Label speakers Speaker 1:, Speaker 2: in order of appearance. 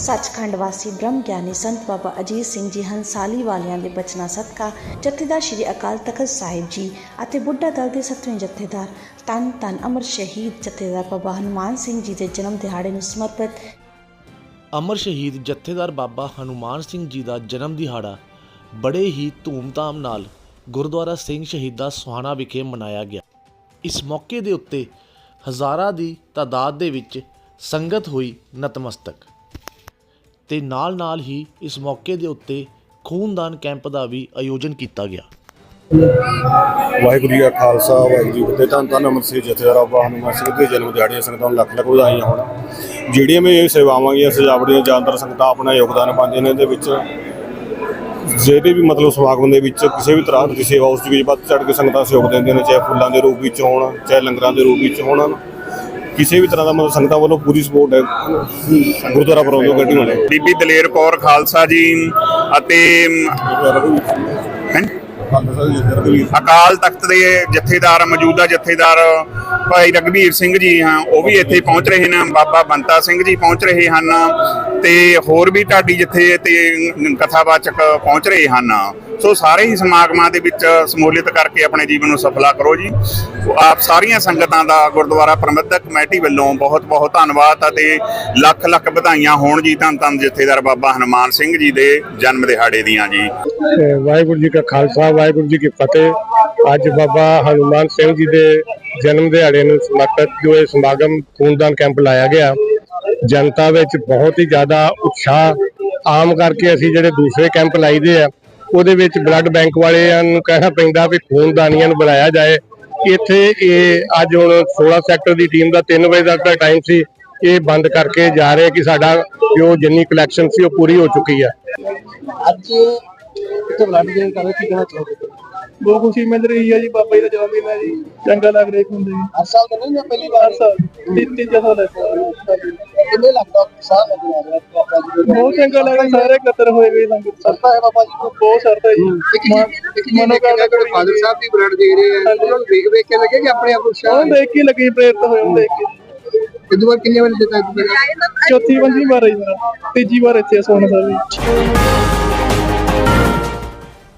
Speaker 1: ਸੱਚਖੰਡ ਵਾਸੀ ਬ੍ਰਹਮ ਗਿਆਨੀ ਸੰਤ ਬਾਬਾ ਅਜੀਤ ਸਿੰਘ ਜੀ ਹੰਸਾਲੀ ਵਾਲਿਆਂ ਦੇ ਬਚਨਾਂ ਸਦਕਾ ਜਥੇਦਾਰ ਸ਼੍ਰੀ ਅਕਾਲ ਤਖਤ ਸਾਹਿਬ ਜੀ ਅਤੇ ਬੁੱਢਾ ਦਲ ਦੇ ਸੱਤਵੇਂ ਜਥੇਦਾਰ ਤਨ ਤਨ ਅਮਰ ਸ਼ਹੀਦ ਜਥੇਦਾਰ ਬਾਬਾ ਹਨੂਮਾਨ ਸਿੰਘ ਜੀ ਦੇ ਜਨਮ ਦਿਹਾੜੇ ਨੂੰ ਸਮਰਪਿਤ।
Speaker 2: ਅਮਰ ਸ਼ਹੀਦ ਜਥੇਦਾਰ ਬਾਬਾ ਹਨੂਮਾਨ ਸਿੰਘ ਜੀ ਦਾ ਜਨਮ ਦਿਹਾੜਾ ਬੜੇ ਹੀ ਧੂਮਧਾਮ ਨਾਲ ਗੁਰਦੁਆਰਾ ਸਿੰਘ ਸ਼ਹੀਦਾਂ ਸੁਹਾਣਾ ਵਿਖੇ ਮਨਾਇਆ ਗਿਆ। ਇਸ ਮੌਕੇ ਦੇ ਉੱਤੇ ਹਜ਼ਾਰਾਂ ਦੀ ਤਾਦਾਦ ਦੇ ਵਿੱਚ ਸੰਗਤ ਹੋਈ ਨਤਮਸਤਕ। ਤੇ ਨਾਲ-ਨਾਲ ਹੀ ਇਸ ਮੌਕੇ ਦੇ ਉੱਤੇ ਖੂਨਦਾਨ ਕੈਂਪ ਦਾ ਵੀ ਆਯੋਜਨ ਕੀਤਾ ਗਿਆ।
Speaker 3: ਵਾਹਿਗੁਰੂ ਜੀ ਕਾ ਖਾਲਸਾ, ਵਾਹਿਗੁਰੂ ਜੀ ਫਤਿਹ। ਧੰਨ ਧੰਨ ਅਮਰ ਸਿੰਘ ਜਥੇਦਾਰ ਬਾਬਾ ਹਨੂਮਾਨ ਸਿੰਘ ਦੇ ਜਨਮ ਦਿਹਾੜੇ ਸੰਗਤਾਂ ਨੂੰ ਲੱਖ ਲੱਖ ਵਧਾਈਆਂ ਹੋਣ। ਜਿਹੜੀਆਂ ਵੀ ਇਹ ਸੇਵਾਵਾਂ ਗੀਆਂ ਸਜਾਵਟੀਆਂ ਜਾਨਦਾਰ ਸੰਗਤਾਂ ਆਪਣਾ ਯੋਗਦਾਨ ਪਾਉਂਦੀਆਂ ਨੇ, ਇਹਦੇ ਵਿੱਚ ਜਿਹੜੇ ਵੀ ਮਤਲਬ ਸਮਾਗਮ ਦੇ ਵਿੱਚ ਕਿਸੇ ਵੀ ਤਰ੍ਹਾਂ ਦੀ ਸੇਵਾ, ਉਸ ਵਿੱਚ ਵੱਧ ਚੜ੍ਹ ਕੇ ਸੰਗਤਾਂ ਸਹਿਯੋਗ ਦਿੰਦੀਆਂ ਨੇ, ਚਾਹੇ ਫੁੱਲਾਂ ਦੇ ਰੂਪ ਵਿੱਚ ਹੋਣ, ਚਾਹੇ ਲੰਗਰਾਂ ਦੇ ਰੂਪ ਵਿੱਚ ਹੋਣ। ਕਿਸੇ ਵੀ ਤਰ੍ਹਾਂ ਦਾ ਮਤਲਬ ਸੰਗਤਾਂ ਵੱਲੋਂ ਪੂਰੀ ਸਪੋਰਟ ਹੈ। ਗੁਰਦੁਆਰਾ ਪ੍ਰਬੰਧਕ ਕਮੇਟੀ ਨੂੰ
Speaker 4: ਬੀਬੀ ਦਲੇਰ ਕੌਰ ਖਾਲਸਾ ਜੀ ਅਤੇ ਅਕਾਲ ਤਖਤ ਦੇ ਜਥੇਦਾਰ, ਮੌਜੂਦਾ ਜਥੇਦਾਰ ਭਾਈ ਰਗਵੀਰ ਸਿੰਘ ਜੀ ਹਾਂ, ਉਹ ਵੀ ਇੱਥੇ ਪਹੁੰਚ ਰਹੇ ਨੇ। ਬਾਬਾ ਬੰਤਾ ਸਿੰਘ ਜੀ ਪਹੁੰਚ ਰਹੇ ਹਨ ਤੇ ਹੋਰ ਵੀ ਢਾਡੀ ਜਿੱਥੇ ਤੇ ਕਥਾਵਾਚਕ ਪਹੁੰਚ ਰਹੇ ਹਨ। ਸੋ ਸਾਰੇ ਹੀ ਸਮਾਗਮਾਂ ਦੇ ਵਿੱਚ ਸ਼ਮੂਲੀਅਤ ਕਰਕੇ ਆਪਣੇ ਜੀਵਨ ਨੂੰ ਸਫਲਾ ਕਰੋ ਜੀ। ਆਪ ਸਾਰੀਆਂ ਸੰਗਤਾਂ ਦਾ ਗੁਰਦੁਆਰਾ ਪ੍ਰਬੰਧਕ ਕਮੇਟੀ ਵੱਲੋਂ ਬਹੁਤ ਬਹੁਤ ਧੰਨਵਾਦ ਅਤੇ ਲੱਖ ਲੱਖ ਵਧਾਈਆਂ ਹੋਣ ਜੀ ਧੰਨ ਧੰਨ ਜਥੇਦਾਰ ਬਾਬਾ ਹਨੂਮਾਨ ਸਿੰਘ ਜੀ ਦੇ ਜਨਮ ਦਿਹਾੜੇ ਦੀਆਂ ਜੀ।
Speaker 5: ਵਾਹਿਗੁਰੂ ਜੀ ਕਾ ਖਾਲਸਾ, ਵਾਹਿਗੁਰੂ ਜੀ ਕੀ ਫਤਿਹ। ਅੱਜ ਬਾਬਾ ਹਨੂਮਾਨ ਸਿੰਘ ਜੀ ਦੇ ਜਨਮ ਦਿਹਾੜੇ ਨੂੰ ਸਮਰਪਿਤ ਜੋ ਇਹ ਸਮਾਗਮ ਖੂਨਦਾਨ ਕੈਂਪ ਲਾਇਆ ਗਿਆ, ਜਨਤਾ ਵਿੱਚ ਬਹੁਤ ਹੀ ਜ਼ਿਆਦਾ ਉਤਸ਼ਾਹ। ਆਮ ਕਰਕੇ ਅਸੀਂ ਜਿਹੜੇ ਦੂਸਰੇ ਕੈਂਪ ਲਾਈਦੇ ਆ ਉਹਦੇ ਵਿੱਚ ਬਲੱਡ ਬੈਂਕ ਵਾਲਿਆਂ ਨੂੰ ਕਹਿਣਾ ਪੈਂਦਾ ਵੀ ਖੂਨਦਾਨੀਆਂ ਨੂੰ ਬੁਲਾਇਆ ਜਾਏ। ਇੱਥੇ ਇਹ ਅੱਜ ਹੁਣ 16 ਸੈਕਟਰ ਦੀ ਟੀਮ ਦਾ 3 ਵਜੇ ਤੱਕ ਦਾ ਟਾਈਮ ਸੀ। ਇਹ ਬੰਦ ਕਰਕੇ ਜਾ ਰਹੇ ਕਿ ਸਾਡਾ ਜੋ ਜਿੰਨੀ ਕਲੈਕਸ਼ਨ ਸੀ ਉਹ ਪੂਰੀ ਹੋ ਚੁੱਕੀ ਹੈ
Speaker 6: ਅੱਜ ਕਿਤੇ ਬਲੱਡ ਦੇ ਕਰੇ ਕੀ ਕਹਿਣਾ ਚਾਹੋਗੇ? ਬਹੁਤ ਖੁਸ਼ੀ ਮਿਲ ਰਹੀ ਹੈ ਜੀ ਬਾਬਾ ਜੀ ਦਾ ਜਨਮ ਦਿਨ ਹੈ ਜੀ। ਚੰਗਾ ਲੱਗ ਰਿਹਾ ਹੁੰਦੇ ਜੀ ਹਰ ਸਾਲ ਤਾਂ ਨਹੀਂ ਜਾਂ ਪਹਿਲੀ ਵਾਰ। ਸਾਲ ਤਿੰਨ ਤਿੰਨ ਜਥਾ ਲੱਗਦਾ ਕਿੰਨੇ ਲੱਗਦਾ ਸਾਲ ਲੱਗ ਰਿਹਾ ਬਾਬਾ ਜੀ ਬਹੁਤ ਚੰਗਾ ਲੱਗ ਰਿਹਾ ਸਾਰੇ ਇਕੱਤਰ ਹੋਏ ਵੇ ਲੰਗਰ ਸਰਤਾ ਹੈ ਬਾਬਾ ਜੀ ਨੂੰ ਬਹੁਤ ਸਰਤਾ ਜੀ। ਮਨੋ ਕਰਦਾ ਕੋਈ ਫਾਦਰ ਸਾਹਿਬ ਦੀ ਬਲੱਡ ਦੇ ਰਹੇ ਆ। ਉਹਨਾਂ ਨੂੰ ਦੇਖ ਦੇਖ ਕੇ ਲੱਗੇ ਕਿ ਆਪਣੇ ਆਪ ਨੂੰ ਸ਼ਾਨ ਦੇਖ ਕੇ ਲੱਗੀ ਪ੍ਰੇਰਿਤ ਹੋਏ ਉਹ ਦੇਖ ਕੇ। ਦੁਬਾਰਾ ਕਿੰਨੇ ਵਾਰ ਦਿੱਤਾ ਚੌਥੀ ਪੰਜਵੀਂ ਵਾਰ ਆਈ ਮੇਰਾ ਤੀਜੀ ਵਾਰ ਇੱਥੇ ਸੋਨਾ ਸਾਹਿਬ ਜੀ।